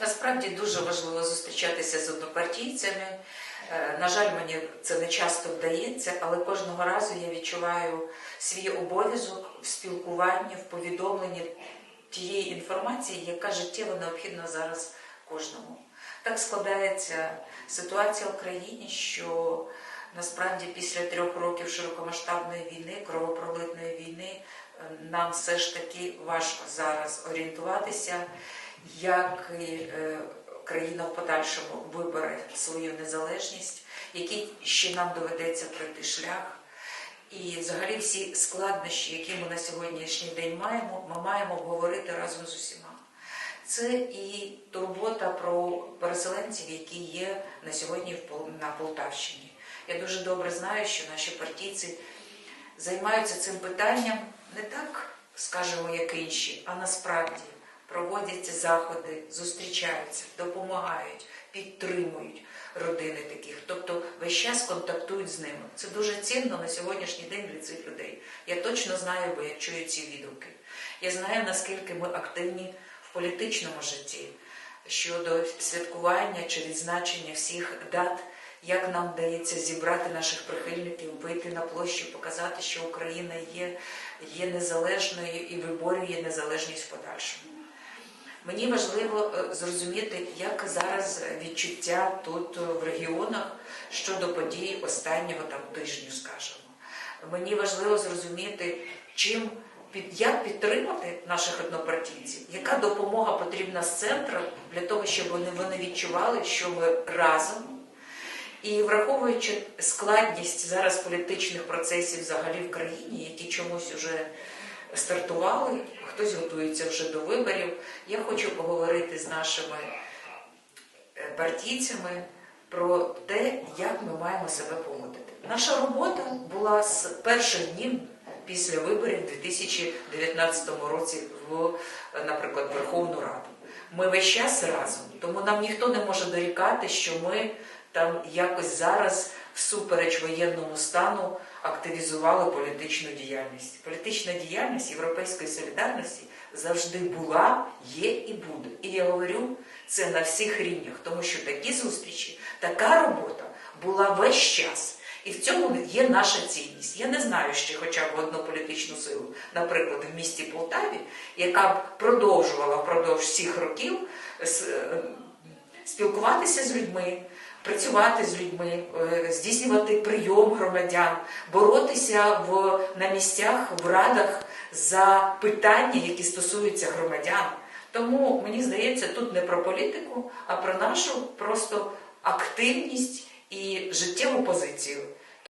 Насправді дуже важливо зустрічатися з однопартійцями. Е, На жаль, мені це не часто вдається, але кожного разу я відчуваю свій обов'язок в спілкуванні, в повідомленні тієї інформації, яка життєво необхідна зараз кожному. Так складається ситуація в країні, що насправді після трьох років широкомасштабної війни, кровопролитної війни, е, нам все ж таки важко зараз орієнтуватися, як е, країна в подальшому вибере свою незалежність, який ще нам доведеться пройти шлях. І взагалі всі складнощі, які ми на сьогоднішній день маємо, ми маємо обговорити разом з усіма. Це і турбота про переселенців, які є на сьогодні на Полтавщині. Я дуже добре знаю, що наші партійці займаються цим питанням не так, скажімо, як інші, а насправді проводять заходи, зустрічаються, допомагають, підтримують родини таких, тобто весь час контактують з ними. Це дуже цінно на сьогоднішній день для цих людей. Я точно знаю, бо я чую ці відгуки. Я знаю, наскільки ми активні в політичному житті щодо святкування чи відзначення всіх дат, як нам вдається зібрати наших прихильників, вийти на площу, показати, що Україна є, є незалежною і виборює незалежність в подальшому. Мені важливо е, зрозуміти, як зараз відчуття тут е, в регіонах щодо подій останнього там тижню, скажімо. Мені важливо зрозуміти, чим під як підтримати наших однопартійців, яка допомога потрібна з центру для того, щоб вони, вони відчували, що ми разом. І враховуючи складність зараз політичних процесів взагалі в країні, які чомусь вже стартували, хтось готується вже до виборів, я хочу поговорити з нашими е, партійцями про те, як ми маємо себе поводити. Наша робота була з перших днів після виборів у 2019 році в, наприклад, Верховну Раду. Ми весь час разом, тому нам ніхто не може дорікати, що ми там якось зараз, всупереч воєнному стану, активізували політичну діяльність. Політична діяльність Європейської солідарності завжди була, є і буде. І я говорю це на всіх рівнях, тому що такі зустрічі, така робота була весь час. І в цьому є наша цінність. Я не знаю ще хоча б одну політичну силу, наприклад, в місті Полтаві, яка б продовжувала впродовж всіх років е, спілкуватися з людьми, працювати з людьми, е, здійснювати прийом громадян, боротися в, на місцях, в радах за питання, які стосуються громадян. Тому мені здається, тут не про політику, а про нашу просто активність і життєву позицію.